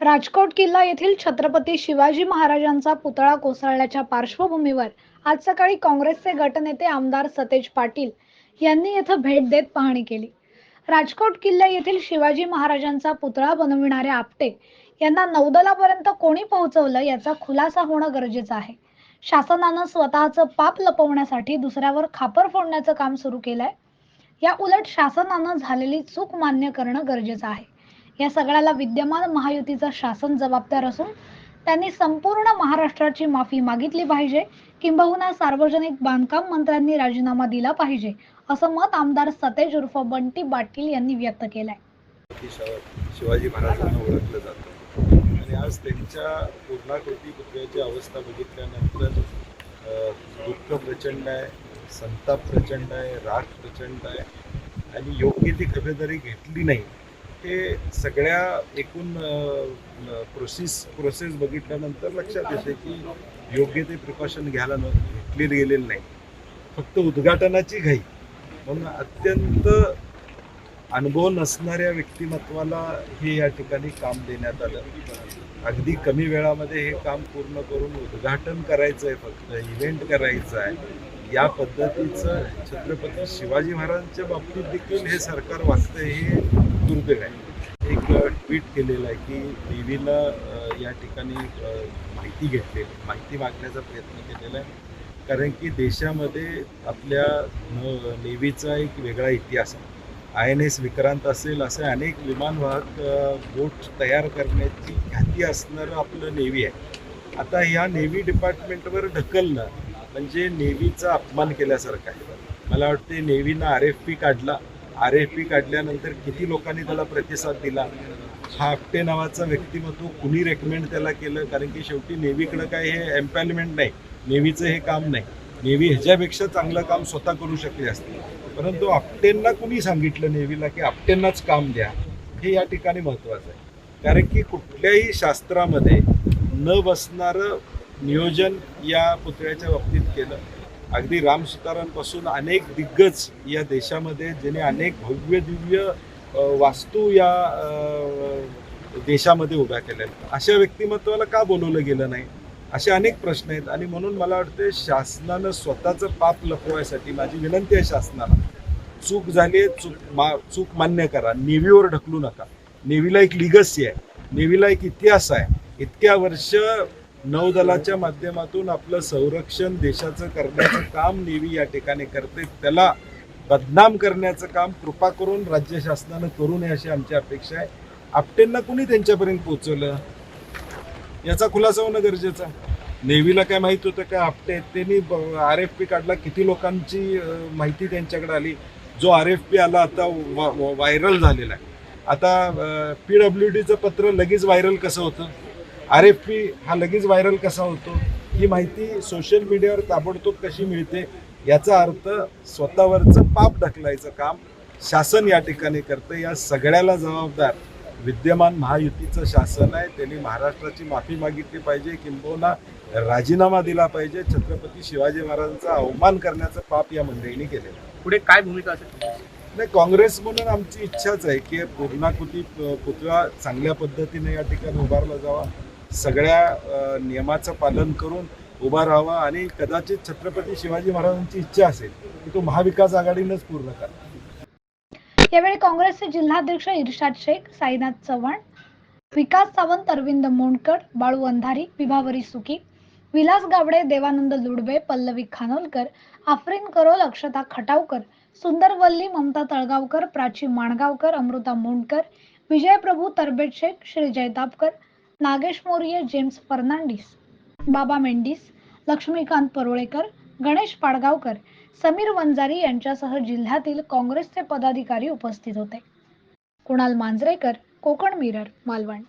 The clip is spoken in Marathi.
राजकोट किल्ला येथील छत्रपती शिवाजी महाराजांचा पुतळा कोसळल्याच्या पार्श्वभूमीवर आज सकाळी काँग्रेसचे गटनेते आमदार सतेज पाटील यांनी येथे भेट देत पाहणी केली. राजकोट किल्ला येथील शिवाजी महाराजांचा पुतळा बनविणाऱ्या आपटे यांना नौदलापर्यंत कोणी पोहोचवलं याचा खुलासा होणं गरजेचं आहे. शासनानं स्वतःचं पाप लपवण्यासाठी दुसऱ्यावर खापर फोडण्याचं काम सुरू केलंय. या उलट शासनानं झालेली चूक मान्य करणं गरजेचं आहे. या सगळ्याला विद्यमान महायुतीचं शासन जबाबदार असून त्यांनी संपूर्ण महाराष्ट्राची माफी मागितली पाहिजे किंबहुना सार्वजनिक बांधकाम मंत्र्यांनी राजीनामा दिला पाहिजे असं मत आमदार सतेज उर्फ बंटी पाटील यांनी व्यक्त केलंय. शिवाजी महाराजांना ओळखलं जातं. आणि आज त्यांच्या पूर्णाकृती पुतळ्याची अवस्था बघितल्यानंतर दुःख प्रचंड आहे संताप प्रचंड आहे राग प्रचंड आहे आणि योग्य ती खबरदारी घेतली नाही. हे सगळ्या एकूण प्रोसेस प्रोसेस बघितल्यानंतर लक्षात येते की योग्य ते प्रिकॉशन घ्यायला न घेतली गेलेली नाही. फक्त उद्घाटनाची घाई. म्हणून अत्यंत अनुभव नसणाऱ्या व्यक्तिमत्वाला हे या ठिकाणी काम देण्यात आलं. अगदी कमी वेळामध्ये हे काम पूर्ण करून उद्घाटन करायचं आहे फक्त इव्हेंट करायचं आहे या पद्धतीचं छत्रपती शिवाजी महाराजांच्या बाबतीत देखील हे सरकार वागतंय हे दुर्दैव आहे एक ट्विट केलेलं आहे की देवीला या ठिकाणी माहिती घेतलेली माहिती मागण्याचा प्रयत्न केलेला आहे. कारण की देशामध्ये आपल्या नेव्हीचा एक वेगळा इतिहास आहे. आय एन एस विक्रांत असेल असे अनेक विमानवाहक बोट तयार करण्याची ख्याती असणारं आपलं नेव्ही आहे. आता ह्या नेव्ही डिपार्टमेंटवर ढकलणं म्हणजे नेव्हीचा अपमान केल्यासारखं आहे. मला वाटते नेव्हीनं आर एफ पी काढला. आर एफ पी काढल्यानंतर किती लोकांनी त्याला प्रतिसाद दिला? हा आपटे नावाचा व्यक्तिमत्व कुणी रेकमेंड त्याला केलं? कारण की शेवटी नेव्हीकडं काय हे एम्पॅलमेंट नाही. नेव्हीचं हे काम नाही. नेव्ही ह्याच्यापेक्षा चांगलं काम स्वतः करू शकले असते. परंतु आपटेंना कुणी सांगितलं नेव्हीला की आपटेंनाच काम द्या? हे या ठिकाणी महत्त्वाचं आहे. कारण की कुठल्याही शास्त्रामध्ये न बसणारं नियोजन या पुतळ्याच्या बाबतीत केलं. अगदी राम सुतारांपासून अनेक दिग्गज या देशामध्ये ज्याने अनेक भव्य दिव्य वास्तू या देशामध्ये उभ्या केल्या आहेत. अशा व्यक्तिमत्वाला का बोलवलं गेलं नाही? असे अनेक प्रश्न आहेत आणि म्हणून मला वाटते शासनानं स्वतःचं पाप लपवायसाठी माझी विनंती आहे शासनाला. चूक झाली आहे चूक मा चूक मान्य करा. नेव्हीवर ढकलू नका. नेव्हीला एक लिगसी आहे. नेव्हीला एक इतिहास आहे. इतक्या वर्ष नौदलाच्या माध्यमातून आपलं संरक्षण देशाचं करण्याचं काम नेव्ही या ठिकाणी करते. त्याला बदनाम करण्याचं काम कृपा करून राज्य शासनानं करू नये अशी आमची अपेक्षा आहे. आपटेंना कुणी त्यांच्यापर्यंत पोहोचवलं? याचा खुलासा होणं गरजेचं आहे. नेव्हीला काय माहीत होतं का आपटे त्यांनी आर एफ पी काढला किती लोकांची माहिती त्यांच्याकडे आली? जो आर एफ पी आला आता वा- व्हायरल झालेला आहे. आता पी डब्ल्यू डीचं पत्र लगेच व्हायरल कसं होतं? आर एफ पी हा लगेच व्हायरल कसा होतो? ही माहिती सोशल मीडियावर ताबडतोब कशी मिळते? याचा अर्थ स्वतःवरचं पाप ढकलायचं काम शासन या ठिकाणी करतं. या सगळ्याला जबाबदार विद्यमान महायुतीचं शासन आहे. त्यांनी महाराष्ट्राची माफी मागितली पाहिजे किंबहुना राजीनामा दिला पाहिजे. छत्रपती शिवाजी महाराजांचा अवमान करण्याचं पाप या मंडळींनी केलेलं आहे. पुढे काय भूमिका असेल नाही काँग्रेस म्हणून आमची इच्छाच आहे की पूर्णाकृती पुतळा चांगल्या पद्धतीने या ठिकाणी उभारला जावा. सगळ्या नियमाचं पालन करून उभा राहावा आणि कदाचित छत्रपती शिवाजी महाराजांची इच्छा असेल की तो महाविकास आघाडीनंच पूर्ण करा. यावेळी काँग्रेसचे जिल्हाध्यक्ष इर्शाद शेख साईनाथ चव्हाण विकास सावंत अरविंद मोंडकर बाळू अंधारी विभावरी सुकी विलास गावडे देवानंद लुडबे पल्लवी खानोलकर आफरीन करोल अक्षता खटावकर सुंदर वल्ली ममता तळगावकर प्राची माणगावकर अमृता मोंडकर विजयप्रभू तरबेट शेख श्री जयतापकर नागेश मोर्ये जेम्स फर्नांडिस बाबा मेंडिस लक्ष्मीकांत परोळेकर गणेश पाडगावकर समीर वंजारी यांच्यासह जिल्ह्यातील काँग्रेसचे पदाधिकारी उपस्थित होते. कुणाल मांजरेकर कोकण मिरर मालवण.